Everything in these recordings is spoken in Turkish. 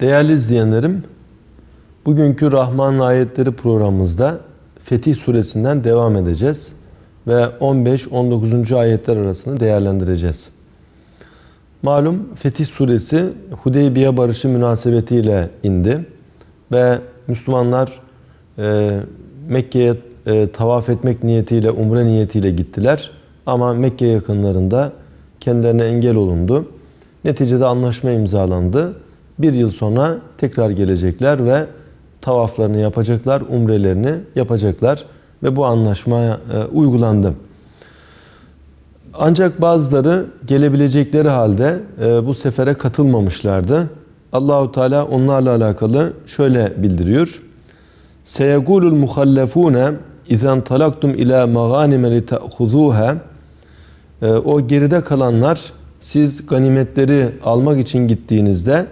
Değerli izleyenlerim, bugünkü Rahman ayetleri programımızda Fetih suresinden devam edeceğiz ve 15-19. ayetler arasını değerlendireceğiz. Malum Fetih suresi Hudeybiye barışı münasebetiyle indi ve Müslümanlar e, Mekke'ye e, tavaf etmek niyetiyle, umre niyetiyle gittiler. Ama Mekke yakınlarında kendilerine engel olundu. Neticede anlaşma imzalandı. Bir yıl sonra tekrar gelecekler ve tavaflarını yapacaklar, umrelerini yapacaklar ve bu anlaşma e, uygulandı. Ancak bazıları gelebilecekleri halde e, bu sefere katılmamışlardı. Allahu Teala onlarla alakalı şöyle bildiriyor. Seyegulul muhallefune izen talaktum ila maganime li ta'khuzuha o geride kalanlar siz ganimetleri almak için gittiğinizde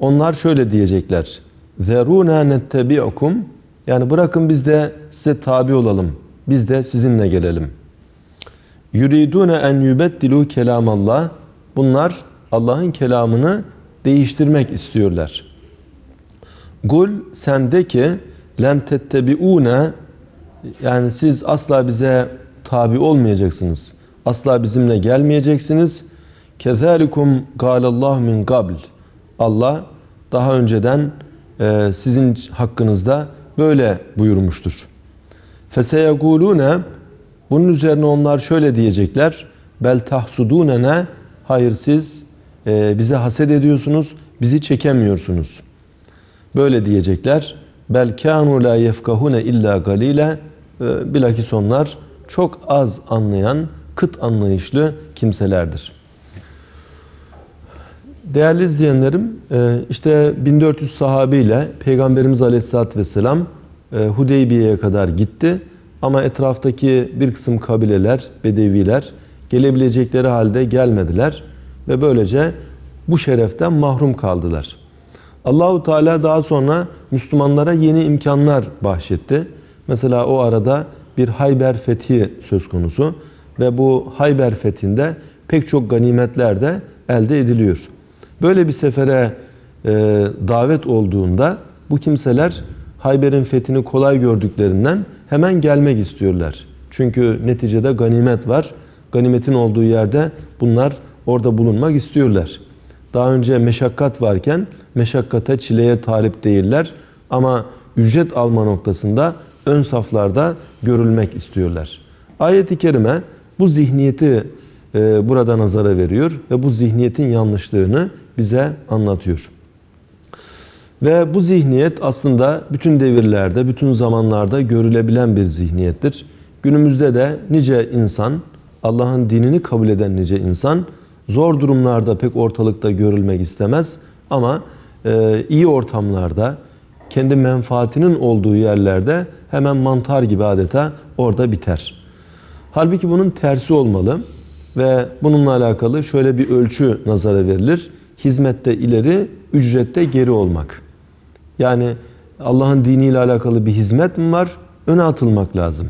onlar şöyle diyecekler. Zeruna nettebi'ukum yani bırakın biz de size tabi olalım. Biz de sizinle gelelim. Yuridune en yubeddilu kelamallah. Bunlar Allah'ın kelamını değiştirmek istiyorlar. Gul sen de ki len tettebiune yani siz asla bize tabi olmayacaksınız. Asla bizimle gelmeyeceksiniz. Kezalikum galallah min qabl. Allah daha önceden e, sizin hakkınızda böyle buyurmuştur. Feseyegulune bunun üzerine onlar şöyle diyecekler. Bel tahsudunene hayır siz e, bize haset ediyorsunuz, bizi çekemiyorsunuz. Böyle diyecekler. Bel kanu la yefkahune illa galile. E, bilakis onlar çok az anlayan, kıt anlayışlı kimselerdir. Değerli izleyenlerim, e, işte 1400 sahabeyle Peygamberimiz Aleyhisselatü Vesselam e, Hudeybiye'ye kadar gitti. Ama etraftaki bir kısım kabileler, bedeviler gelebilecekleri halde gelmediler ve böylece bu şereften mahrum kaldılar. Allahu Teala daha sonra Müslümanlara yeni imkanlar bahşetti. Mesela o arada bir Hayber fethi söz konusu ve bu Hayber fethinde pek çok ganimetler de elde ediliyor. Böyle bir sefere e, davet olduğunda bu kimseler Hayber'in fethini kolay gördüklerinden hemen gelmek istiyorlar. Çünkü neticede ganimet var. Ganimetin olduğu yerde bunlar orada bulunmak istiyorlar. Daha önce meşakkat varken meşakkate, çileye talip değiller. Ama ücret alma noktasında ön saflarda görülmek istiyorlar. Ayet-i Kerime bu zihniyeti e, burada nazara veriyor ve bu zihniyetin yanlışlığını bize anlatıyor. Ve bu zihniyet aslında bütün devirlerde, bütün zamanlarda görülebilen bir zihniyettir. Günümüzde de nice insan, Allah'ın dinini kabul eden nice insan zor durumlarda pek ortalıkta görülmek istemez ama e, iyi ortamlarda, kendi menfaatinin olduğu yerlerde hemen mantar gibi adeta orada biter. Halbuki bunun tersi olmalı ve bununla alakalı şöyle bir ölçü nazara verilir. Hizmette ileri, ücrette geri olmak. Yani Allah'ın diniyle alakalı bir hizmet mi var? Öne atılmak lazım.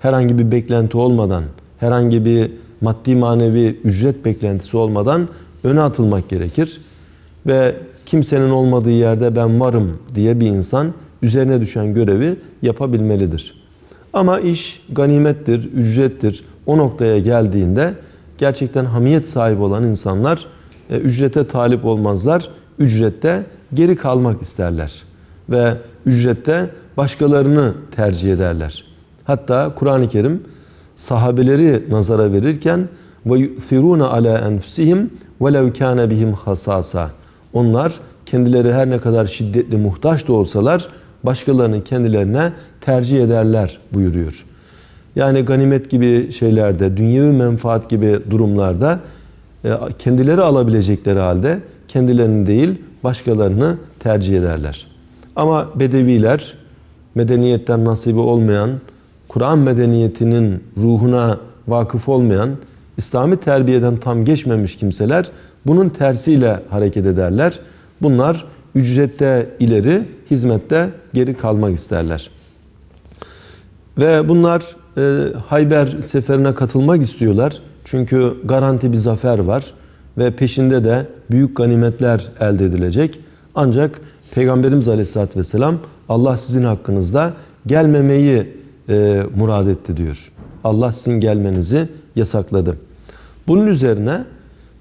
Herhangi bir beklenti olmadan, herhangi bir maddi manevi ücret beklentisi olmadan öne atılmak gerekir. Ve kimsenin olmadığı yerde ben varım diye bir insan üzerine düşen görevi yapabilmelidir. Ama iş ganimettir, ücrettir. O noktaya geldiğinde gerçekten hamiyet sahibi olan insanlar e, ücrete talip olmazlar. Ücrette geri kalmak isterler. Ve ücrette başkalarını tercih ederler. Hatta Kur'an-ı Kerim sahabeleri nazara verirken ve yu'thiruna ala enfusihim velev kana bihim hasasa. Onlar kendileri her ne kadar şiddetli muhtaç da olsalar başkalarını kendilerine tercih ederler buyuruyor. Yani ganimet gibi şeylerde, dünyevi menfaat gibi durumlarda kendileri alabilecekleri halde kendilerini değil başkalarını tercih ederler. Ama bedeviler medeniyetten nasibi olmayan, Kur'an medeniyetinin ruhuna vakıf olmayan, İslami terbiyeden tam geçmemiş kimseler bunun tersiyle hareket ederler. Bunlar ücrette ileri, hizmette geri kalmak isterler. Ve bunlar e, Hayber seferine katılmak istiyorlar. Çünkü garanti bir zafer var ve peşinde de büyük ganimetler elde edilecek. Ancak Peygamberimiz Aleyhisselatü Vesselam Allah sizin hakkınızda gelmemeyi e, murad etti diyor. Allah sizin gelmenizi yasakladı. Bunun üzerine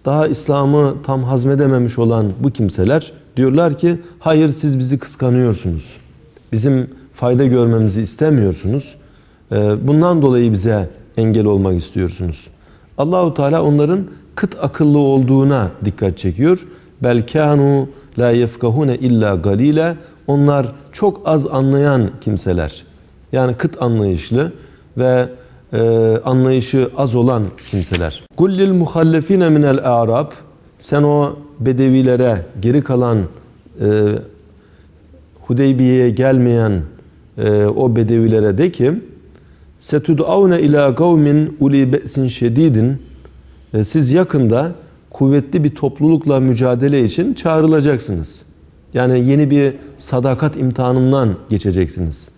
daha İslam'ı tam hazmedememiş olan bu kimseler diyorlar ki hayır siz bizi kıskanıyorsunuz. Bizim fayda görmemizi istemiyorsunuz. E, bundan dolayı bize engel olmak istiyorsunuz. Allahu Teala onların kıt akıllı olduğuna dikkat çekiyor. Belkanu la yefkahune illa galile. Onlar çok az anlayan kimseler. Yani kıt anlayışlı ve e, anlayışı az olan kimseler. Kullil muhallefine minel a'rab. Sen o bedevilere, geri kalan e, Hudeybiye'ye gelmeyen e, o bedevilere de ki setud'avne ila kavmin uli be'sin şedidin e, siz yakında kuvvetli bir toplulukla mücadele için çağrılacaksınız. Yani yeni bir sadakat imtihanından geçeceksiniz.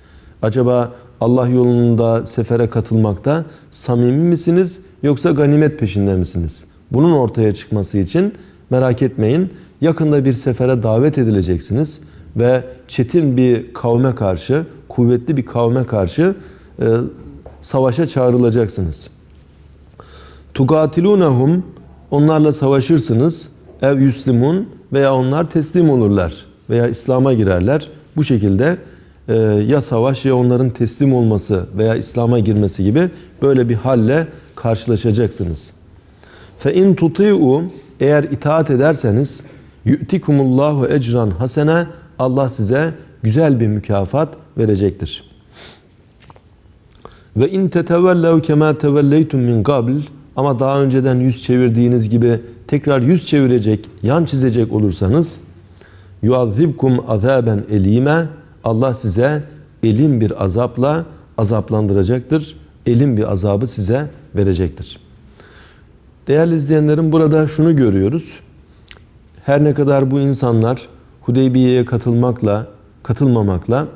Acaba Allah yolunda sefere katılmakta samimi misiniz yoksa ganimet peşinde misiniz? Bunun ortaya çıkması için merak etmeyin. Yakında bir sefere davet edileceksiniz ve çetin bir kavme karşı, kuvvetli bir kavme karşı e, savaşa çağrılacaksınız. Tugatilunhum onlarla savaşırsınız. Ev yüslimun veya onlar teslim olurlar veya İslam'a girerler. Bu şekilde e, ya savaş ya onların teslim olması veya İslam'a girmesi gibi böyle bir halle karşılaşacaksınız. Fe in tuti'u eğer itaat ederseniz yu'tikumullahu ecran hasene Allah size güzel bir mükafat verecektir. Ve in tetevellev kema tevelleytum min qabl ama daha önceden yüz çevirdiğiniz gibi tekrar yüz çevirecek, yan çizecek olursanız yuazibkum azaben elime Allah size elim bir azapla azaplandıracaktır. Elim bir azabı size verecektir. Değerli izleyenlerim burada şunu görüyoruz. Her ne kadar bu insanlar Hudeybiye'ye katılmakla, katılmamakla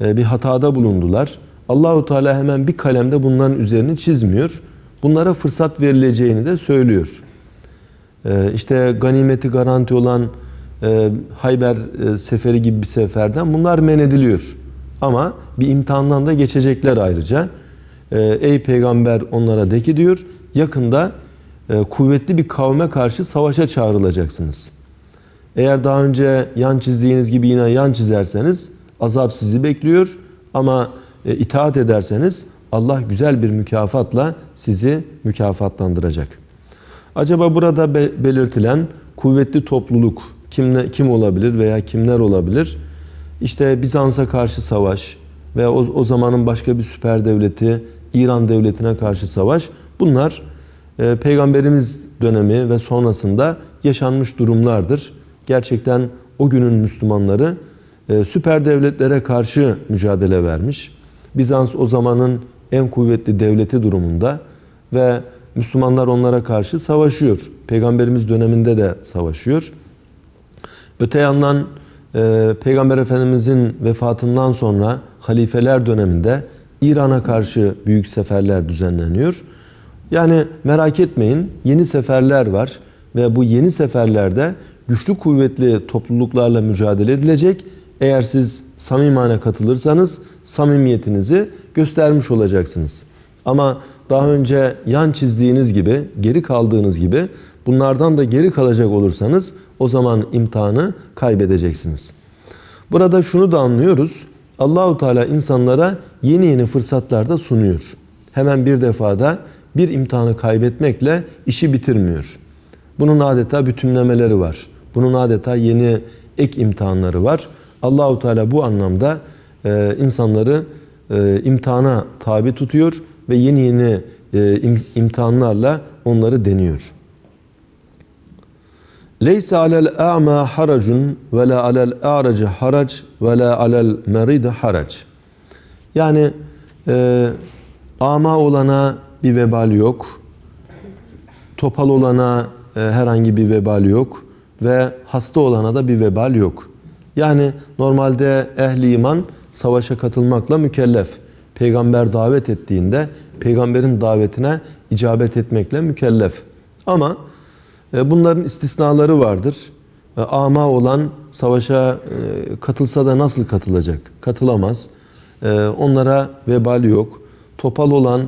e, bir hatada bulundular. Allahu Teala hemen bir kalemde bunların üzerini çizmiyor. Bunlara fırsat verileceğini de söylüyor. E, işte ganimeti garanti olan e, Hayber seferi gibi bir seferden bunlar men ediliyor. Ama bir imtihandan da geçecekler ayrıca. Ey peygamber onlara de ki diyor yakında kuvvetli bir kavme karşı savaşa çağrılacaksınız. Eğer daha önce yan çizdiğiniz gibi yine yan çizerseniz azap sizi bekliyor. Ama e, itaat ederseniz Allah güzel bir mükafatla sizi mükafatlandıracak. Acaba burada belirtilen kuvvetli topluluk kim, kim olabilir veya kimler olabilir? İşte Bizans'a karşı savaş veya o, o zamanın başka bir süper devleti İran devletine karşı savaş bunlar e, peygamberimiz dönemi ve sonrasında yaşanmış durumlardır gerçekten o günün Müslümanları e, süper devletlere karşı mücadele vermiş. Bizans o zamanın en kuvvetli devleti durumunda ve Müslümanlar onlara karşı savaşıyor. Peygamberimiz döneminde de savaşıyor. Öte yandan e, Peygamber Efendimizin vefatından sonra halifeler döneminde İran'a karşı büyük seferler düzenleniyor. Yani merak etmeyin yeni seferler var ve bu yeni seferlerde güçlü kuvvetli topluluklarla mücadele edilecek. Eğer siz samimane katılırsanız samimiyetinizi göstermiş olacaksınız. Ama daha önce yan çizdiğiniz gibi, geri kaldığınız gibi bunlardan da geri kalacak olursanız o zaman imtihanı kaybedeceksiniz. Burada şunu da anlıyoruz. Allahu Teala insanlara yeni yeni fırsatlar da sunuyor. Hemen bir defada bir imtihanı kaybetmekle işi bitirmiyor. Bunun adeta bütünlemeleri var. Bunun adeta yeni ek imtihanları var. Allahu Teala bu anlamda e, insanları e, imtihana tabi tutuyor ve yeni yeni e, im, imtihanlarla onları deniyor. Leysa alel a'ma haracun ve la alel a'raci harac ve la alel meride harac. Yani e, ama olana bir vebal yok. Topal olana e, herhangi bir vebal yok ve hasta olana da bir vebal yok. Yani normalde ehli iman savaşa katılmakla mükellef. Peygamber davet ettiğinde peygamberin davetine icabet etmekle mükellef. Ama e, bunların istisnaları vardır. E, ama olan savaşa e, katılsa da nasıl katılacak? Katılamaz. E, onlara vebali yok. Topal olan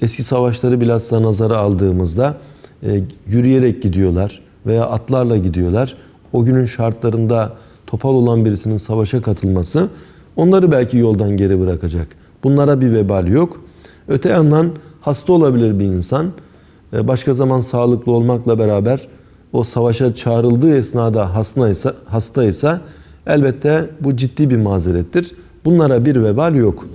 eski savaşları bilhassa nazara aldığımızda yürüyerek gidiyorlar veya atlarla gidiyorlar. O günün şartlarında topal olan birisinin savaşa katılması onları belki yoldan geri bırakacak. Bunlara bir vebal yok. Öte yandan hasta olabilir bir insan. Başka zaman sağlıklı olmakla beraber o savaşa çağrıldığı esnada hastaysa, hastaysa elbette bu ciddi bir mazerettir. Bunlara bir vebal yok.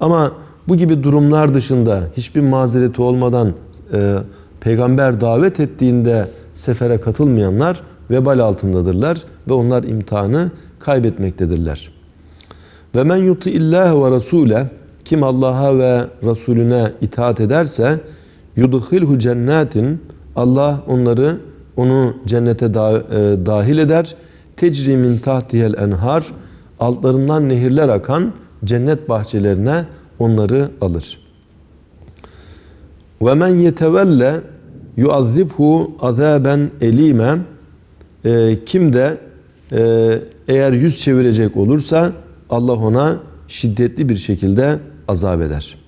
Ama bu gibi durumlar dışında hiçbir mazereti olmadan e, peygamber davet ettiğinde sefere katılmayanlar vebal altındadırlar ve onlar imtihanı kaybetmektedirler. Ve men yuti illah ve rasule kim Allah'a ve Resulüne itaat ederse yudhilhu cennetin Allah onları onu cennete e, dahil eder. Tecri min tahtihel enhar altlarından nehirler akan cennet bahçelerine onları alır. Ve men yetevelle yuazzibhu azaben elime e, kim de e, eğer yüz çevirecek olursa Allah ona şiddetli bir şekilde azap eder.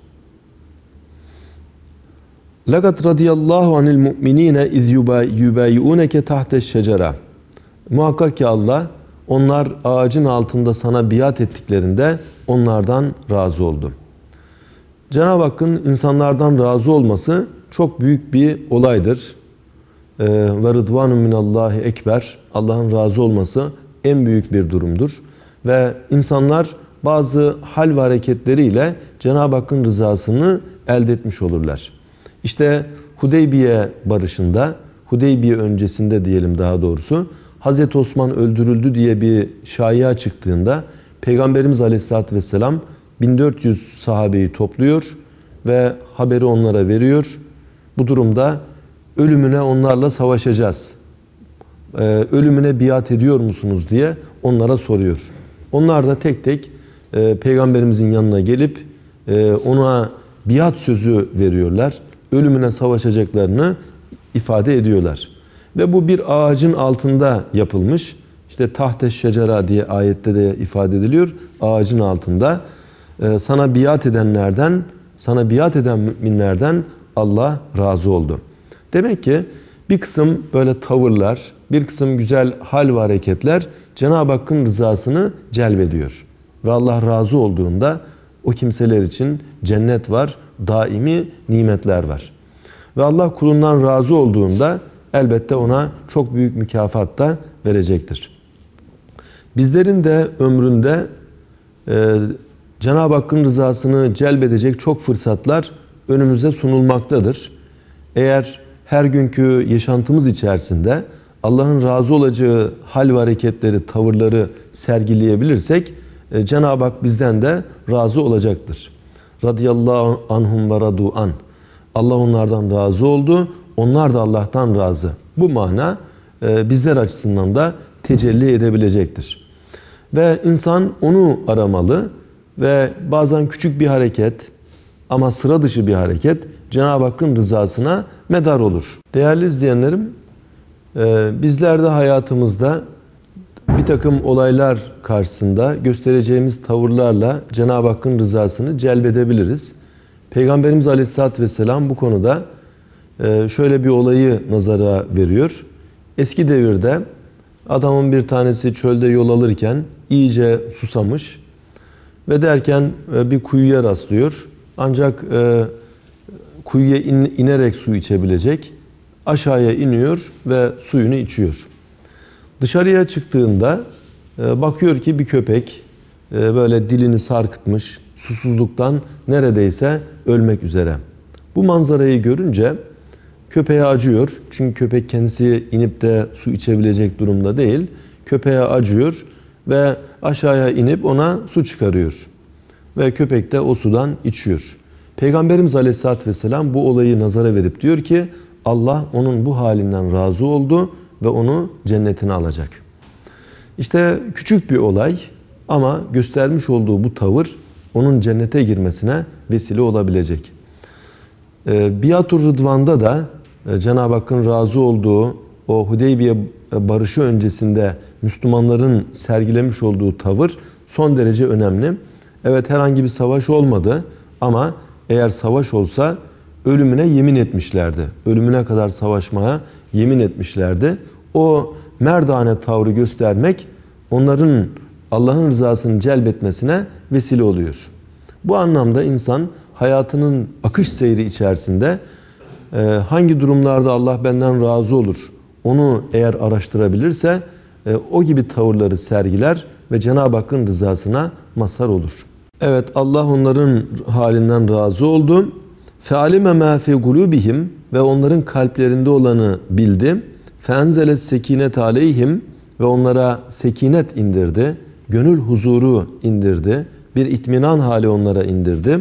Lakat radıyallahu anil mu'minine iz yubayiuneke tahte şecera. Muhakkak ki Allah onlar ağacın altında sana biat ettiklerinde onlardan razı oldu. Cenab-ı Hakk'ın insanlardan razı olması çok büyük bir olaydır. Ee, ve rıdvanun minallahi ekber. Allah'ın razı olması en büyük bir durumdur. Ve insanlar bazı hal ve hareketleriyle Cenab-ı Hakk'ın rızasını elde etmiş olurlar. İşte Hudeybiye barışında, Hudeybiye öncesinde diyelim daha doğrusu, Hazreti Osman öldürüldü diye bir şaya çıktığında Peygamberimiz Aleyhisselatü Vesselam 1400 sahabeyi topluyor ve haberi onlara veriyor. Bu durumda ölümüne onlarla savaşacağız. Ee, ölümüne biat ediyor musunuz diye onlara soruyor. Onlar da tek tek e, Peygamberimizin yanına gelip e, ona biat sözü veriyorlar ölümüne savaşacaklarını ifade ediyorlar. Ve bu bir ağacın altında yapılmış. İşte tahte şecera diye ayette de ifade ediliyor. Ağacın altında e, sana biat edenlerden, sana biat eden müminlerden Allah razı oldu. Demek ki bir kısım böyle tavırlar, bir kısım güzel hal ve hareketler Cenab-ı Hakk'ın rızasını celbediyor. Ve Allah razı olduğunda o kimseler için cennet var, daimi nimetler var. Ve Allah kulundan razı olduğunda elbette ona çok büyük mükafat da verecektir. Bizlerin de ömründe e, Cenab-ı Hakk'ın rızasını celbedecek çok fırsatlar önümüze sunulmaktadır. Eğer her günkü yaşantımız içerisinde Allah'ın razı olacağı hal ve hareketleri, tavırları sergileyebilirsek e, Cenab-ı Hak bizden de razı olacaktır. Radiyallahu anhum ve radu an. Allah onlardan razı oldu. Onlar da Allah'tan razı. Bu mana e, bizler açısından da tecelli edebilecektir. Ve insan onu aramalı ve bazen küçük bir hareket ama sıra dışı bir hareket Cenab-ı Hakk'ın rızasına medar olur. Değerli izleyenlerim, e, bizler de hayatımızda bir takım olaylar karşısında göstereceğimiz tavırlarla Cenab-ı Hakk'ın rızasını celbedebiliriz. Peygamberimiz Aleyhisselatü Vesselam bu konuda e, şöyle bir olayı nazara veriyor. Eski devirde adamın bir tanesi çölde yol alırken iyice susamış ve derken e, bir kuyuya rastlıyor. Ancak kuyuya inerek su içebilecek. Aşağıya iniyor ve suyunu içiyor. Dışarıya çıktığında e, bakıyor ki bir köpek e, böyle dilini sarkıtmış, susuzluktan neredeyse ölmek üzere. Bu manzarayı görünce köpeğe acıyor. Çünkü köpek kendisi inip de su içebilecek durumda değil. Köpeğe acıyor ve aşağıya inip ona su çıkarıyor. Ve köpek de o sudan içiyor. Peygamberimiz Aleyhisselatü Vesselam bu olayı nazara verip diyor ki Allah onun bu halinden razı oldu ve onu cennetine alacak. İşte küçük bir olay ama göstermiş olduğu bu tavır onun cennete girmesine vesile olabilecek. E, Biatur Rıdvan'da da e, Cenab-ı Hakk'ın razı olduğu o Hudeybiye barışı öncesinde Müslümanların sergilemiş olduğu tavır son derece önemli. Evet herhangi bir savaş olmadı ama eğer savaş olsa ölümüne yemin etmişlerdi. Ölümüne kadar savaşmaya yemin etmişlerdi. O merdane tavrı göstermek onların Allah'ın rızasını celbetmesine vesile oluyor. Bu anlamda insan hayatının akış seyri içerisinde e, hangi durumlarda Allah benden razı olur onu eğer araştırabilirse e, o gibi tavırları sergiler ve Cenab-ı Hakk'ın rızasına mazhar olur. Evet Allah onların halinden razı oldu. Fealime ma fi gulubihim ve onların kalplerinde olanı bildi. Fenzelet sekinet aleyhim ve onlara sekinet indirdi. Gönül huzuru indirdi. Bir itminan hali onlara indirdi.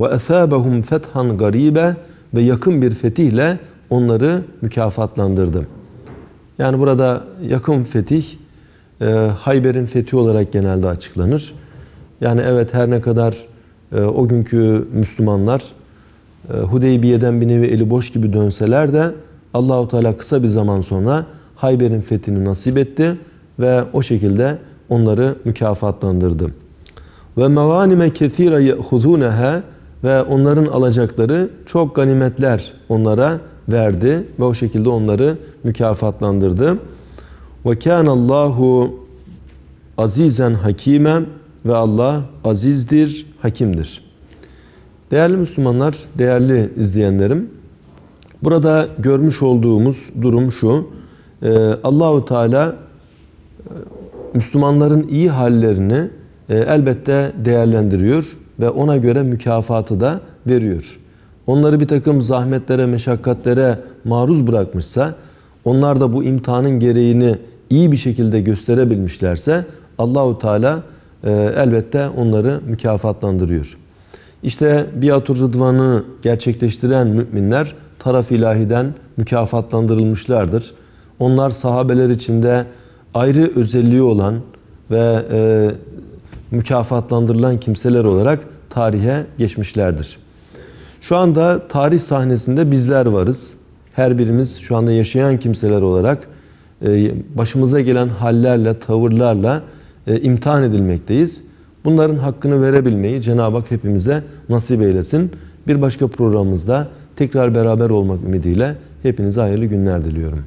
Ve esabehum fethan garibe ve yakın bir fetihle onları mükafatlandırdı. Yani burada yakın fetih e, Hayber'in fethi olarak genelde açıklanır. Yani evet her ne kadar e, o günkü Müslümanlar e, Hudeybiye'den bir nevi eli boş gibi dönseler de Allahu Teala kısa bir zaman sonra Hayber'in fethini nasip etti ve o şekilde onları mükafatlandırdı. Ve meganime ketire yehuzuneha ve onların alacakları çok ganimetler onlara verdi ve o şekilde onları mükafatlandırdı. Ve Allahu azizen hakime ve Allah azizdir, hakimdir. Değerli Müslümanlar, değerli izleyenlerim, burada görmüş olduğumuz durum şu. Ee, Allahu Teala e, Müslümanların iyi hallerini e, elbette değerlendiriyor ve ona göre mükafatı da veriyor. Onları bir takım zahmetlere, meşakkatlere maruz bırakmışsa, onlar da bu imtihanın gereğini iyi bir şekilde gösterebilmişlerse Allahu Teala elbette onları mükafatlandırıyor. İşte biatur rıdvanı gerçekleştiren müminler taraf ilahiden mükafatlandırılmışlardır. Onlar sahabeler içinde ayrı özelliği olan ve e, mükafatlandırılan kimseler olarak tarihe geçmişlerdir. Şu anda tarih sahnesinde bizler varız. Her birimiz şu anda yaşayan kimseler olarak e, başımıza gelen hallerle, tavırlarla e, imtihan edilmekteyiz. Bunların hakkını verebilmeyi Cenab-ı Hak hepimize nasip eylesin. Bir başka programımızda tekrar beraber olmak ümidiyle hepinize hayırlı günler diliyorum.